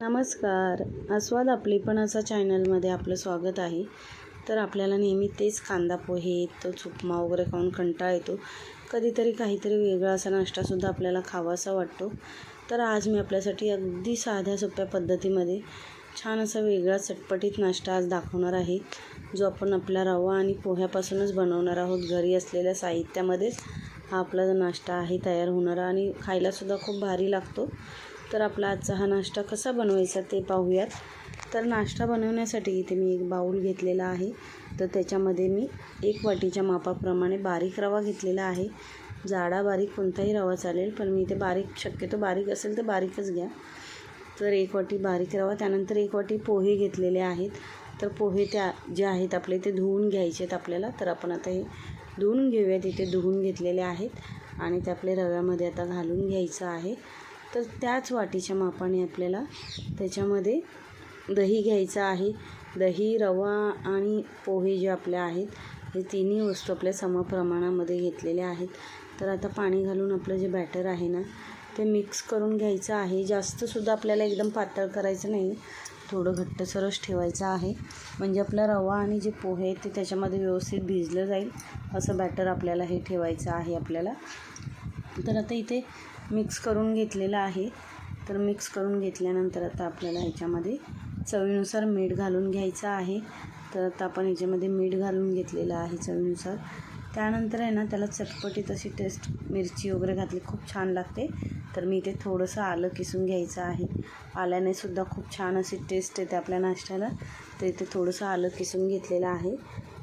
नमस्कार. आस्वाद आपली पण असा चॅनलमध्ये आपलं स्वागत आहे. तर आपल्याला नेहमी तेच कांदा पोहे तो उपमा वगैरे खाऊन कंटाळा येतो. कधीतरी काहीतरी वेगळा असा नाश्तासुद्धा आपल्याला खावासा वाटतो. तर आज मी आपल्यासाठी अगदी साध्या सोप्या पद्धतीमध्ये छान असा वेगळा चटपटीत नाश्ता आज दाखवणार आहे. जो आपण आपला रवा आणि पोह्यापासूनच बनवणार आहोत. घरी असलेल्या साहित्यामध्येच हा आपला नाश्ता आहे तयार होणारा आणि खायलासुद्धा खूप भारी लागतो. तर आपला आजचा हा नाश्ता कसा बनवायचा ते पाहूयात. तर नाश्ता बनवण्यासाठी इथे मी एक बाऊल घेतलेला आहे. तर त्याच्यामध्ये मी एक वाटीच्या मापाप्रमाणे बारीक रवा घेतलेला आहे. जाडा बारीक कोणताही रवा चालेल पण मी इथे बारीक शक्यतो बारीक असेल तर बारीकच घ्या. तर एक वाटी बारीक रवा त्यानंतर एक वाटी पोहे घेतलेले आहेत. तर पोहे त्या जे आहेत आपले ते धुवून घ्यायचे आहेत आपल्याला. तर आपण आता हे धुवून घेऊयात. इथे धुवून घेतलेले आहेत. आणि ते आपले रव्यामध्ये आता घालून घ्यायचं आहे. तर त्याच वाटीच्या मापाने आपल्याला त्याच्यामध्ये दही घ्यायचं आहे. दही रवा आणि पोहे जे आपले आहेत हे तिन्ही वस्तू आपल्या समप्रमाणामध्ये घेतलेल्या आहेत. तर आता पाणी घालून आपलं जे बॅटर आहे ना ते मिक्स करून घ्यायचं आहे. जास्तसुद्धा आपल्याला एकदम पातळ करायचं नाही. थोडं घट्टसरच ठेवायचं आहे. म्हणजे आपला रवा आणि जे पोहे आहेत ते त्याच्यामध्ये व्यवस्थित भिजलं जाईल. असं बॅटर आपल्याला हे ठेवायचं आहे आपल्याला. तर आता इथे मिक्स करून घेतलेलं आहे. तर मिक्स करून घेतल्यानंतर आता आपल्याला ह्याच्यामध्ये चवीनुसार मीठ घालून घ्यायचं आहे. तर आता आपण ह्याच्यामध्ये मीठ घालून घेतलेलं आहे चवीनुसार. त्यानंतर आहे ना त्याला चटपटीत अशी टेस्ट मिरची वगैरे घातली खूप छान लागते. तर मी इथे थोडंसं आलं किसून घ्यायचं आहे. आल्याने सुद्धा खूप छान अशी टेस्ट येते आपल्या नाश्त्याला. तर इथे थोडंसं आलं किसून घेतलेलं आहे.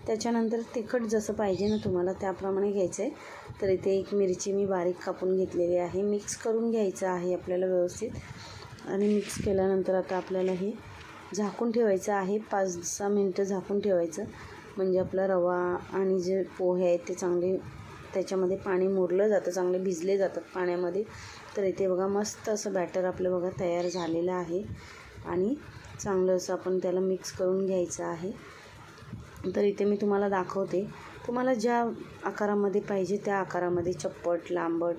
त्याच्यानंतर तिखट जसं पाहिजे ना तुम्हाला त्याप्रमाणे घ्यायचं आहे. तर इथे एक मिरची मी बारीक कापून घेतलेली आहे. मिक्स करून घ्यायचं आहे आपल्याला व्यवस्थित. आणि मिक्स केल्यानंतर आता आपल्याला हे झाकून ठेवायचं आहे. पाच सहा मिनटं झाकून ठेवायचं. म्हणजे आपला रवा आणि जे पोहे आहेत ते चांगले त्याच्यामध्ये पाणी मुरलं जातं चांगले भिजले जातात पाण्यामध्ये. तर इथे बघा मस्त असं बॅटर आपलं बघा तयार झालेलं आहे. आणि चांगलं असं आपण त्याला मिक्स करून घ्यायचं आहे. तर इथे मी तुम्हाला दाखवते. तुम्हाला ज्या आकारामध्ये पाहिजे त्या आकारामध्ये चप्पट लांबट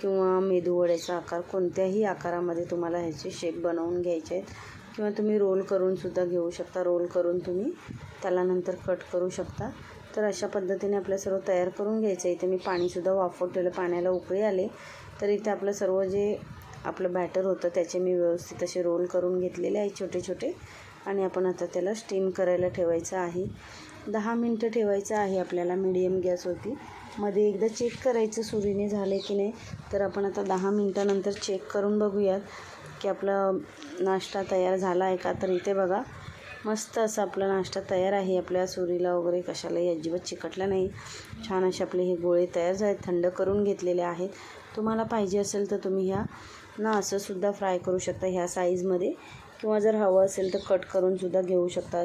किंवा मेदूवड्याचा आकार कोणत्याही आकारामध्ये तुम्हाला ह्याचे शेप बनवून घ्यायचे आहेत. किंवा तुम्ही रोल करूनसुद्धा घेऊ शकता. रोल करून तुम्ही त्याला नंतर कट करू शकता. तर अशा पद्धतीने आपलं सर्व तयार करून घ्यायचं. इथे मी पाणीसुद्धा वाफवत ठेवलं पाण्याला उकळी आले. तर इथे आपलं सर्व जे आपलं बॅटर होतं त्याचे मी व्यवस्थित असे रोल करून घेतलेले आहे छोटे छोटे आणि आपण आता त्याला स्टीम करायला ठेवायचं आहे. दहा मिनटं ठेवायचं आहे आपल्याला मिडियम गॅसवरती मध्ये एकदा चेक करायचं सुरीने झाले की नाही तर आपण आता दहा मिनटानंतर चेक करून बघूयात की आपला नाश्ता तयार झाला आहे का. तर इथे बघा मस्त असा आपला नाश्ता तयार आहे. आपल्या सुरीला वगैरे कशालाही अजिबात चिकटला नाही. छान असे आपले हे गोळे तयार झाले थंड करून घेतलेले आहेत. तुम्हाला पाहिजे असेल तर तुम्ही ह्या ना असंसुद्धा फ्राय करू शकता ह्या साईजमध्ये किंवा जर हवं असेल तर कट करूनसुद्धा घेऊ शकता.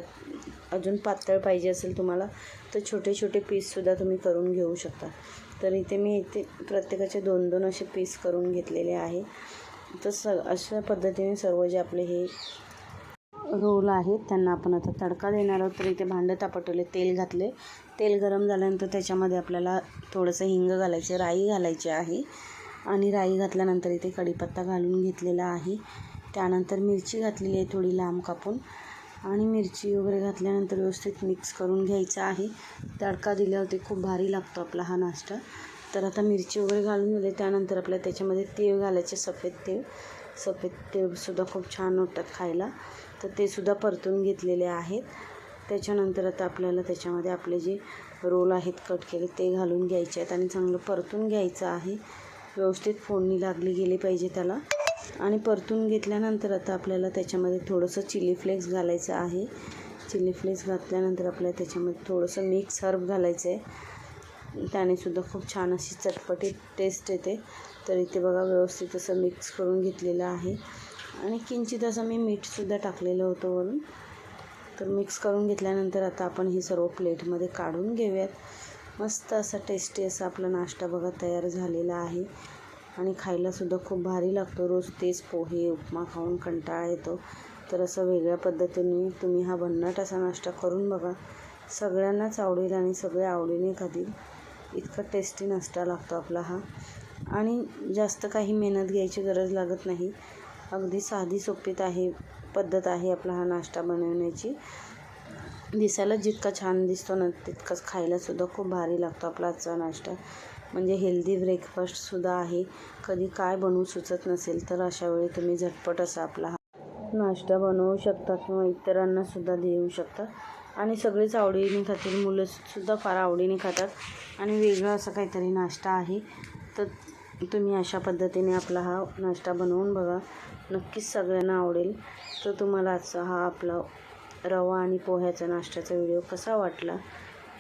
अजून पातळ पाहिजे असेल तुम्हाला तर छोटे छोटे पीससुद्धा तुम्ही करून घेऊ शकता. तर इथे मी इथे प्रत्येकाचे दोन दोन असे पीस करून घेतलेले आहे. तर स अशा पद्धतीने सर्व जे आपले हे रोल आहेत त्यांना आपण आता तडका देणार आहोत. तर इथे भांडं तापटवले तेल घातले. तेल गरम झाल्यानंतर त्याच्यामध्ये आपल्याला थोडंसं हिंग घालायचं राई घालायची आहे. आणि राई घातल्यानंतर इथे कढीपत्ता घालून घेतलेला आहे. त्यानंतर मिरची घातलेली आहे थोडी लांब कापून. आणि मिरची वगैरे घातल्यानंतर व्यवस्थित मिक्स करून घ्यायचं आहे. तडका दिल्यावरती खूप भारी लागतो आपला हा नाश्ता. तर आता मिरची वगैरे घालून दिले त्यानंतर आपल्याला त्याच्यामध्ये तीळ घालायचे सफेद तीळ. सफेद तीळसुद्धा खूप छान वाटतात खायला. तर ते सुद्धा परतून घेतलेले आहेत. त्याच्यानंतर आता आपल्याला त्याच्यामध्ये आपले जे रोल आहेत कट केले ते घालून घ्यायचे आहेत. आणि चांगलं परतून घ्यायचं आहे. व्यवस्थित फोडणी लागली गेली पाहिजे त्याला. आणि परतून घेतल्यानंतर आता आपल्याला त्याच्यामध्ये थोडंसं चिली फ्लेक्स घालायचं आहे. चिली फ्लेक्स घातल्यानंतर आपल्याला त्याच्यामध्ये थोडंसं मिक्स हर्ब घालायचं आहे. त्यानेसुद्धा खूप छान अशी चटपटीत टेस्ट येते. तर इथे बघा व्यवस्थित असं मिक्स करून घेतलेलं आहे. आणि किंचित असं मी मीठसुद्धा टाकलेलं होतं वरून. तर मिक्स करून घेतल्यानंतर आता आपण हे सर्व प्लेटमध्ये काढून घेऊयात. मस्त असा टेस्टी असा आपला नाश्ता बघा तयार झालेला आहे. आणि खायलासुद्धा खूप भारी लागतो. रोज तेच पोहे उपमा खाऊन कंटाळा येतो. तर असं वेगळ्या पद्धतीने तुम्ही हा भन्नाट असा नाश्ता करून बघा. सगळ्यांनाच आवडेल आणि सगळे आवडीने खातील. इतका टेस्टी नाश्ता लागतो आपला हा. आणि जास्त काही मेहनत घ्यायची गरज लागत नाही. अगदी साधी सोपीत आहे पद्धत आहे आपला हा नाश्ता बनवण्याची. दिसायला जितका छान दिसतो ना तितकाच खायलासुद्धा खूप भारी लागतो आपला आजचा नाश्ता. म्हणजे हेल्दी ब्रेकफास्टसुद्धा आहे. कधी काय बनवू सुचत नसेल तर अशा वेळी तुम्ही झटपट असा आपला हा नाश्ता बनवू शकता किंवा इतरांनासुद्धा देऊ शकता. आणि सगळेच आवडीने खातील मुलंसुद्धा फार आवडीने खातात. आणि वेगळा असा काहीतरी नाश्ता आहे. तर तुम्ही अशा पद्धतीने आपला हा नाश्ता बनवून बघा. नक्कीच सगळ्यांना आवडेल. तर तुम्हाला आजचा हा आपला रवा आणि पोह्याचा नाश्त्याचा व्हिडिओ कसा वाटला?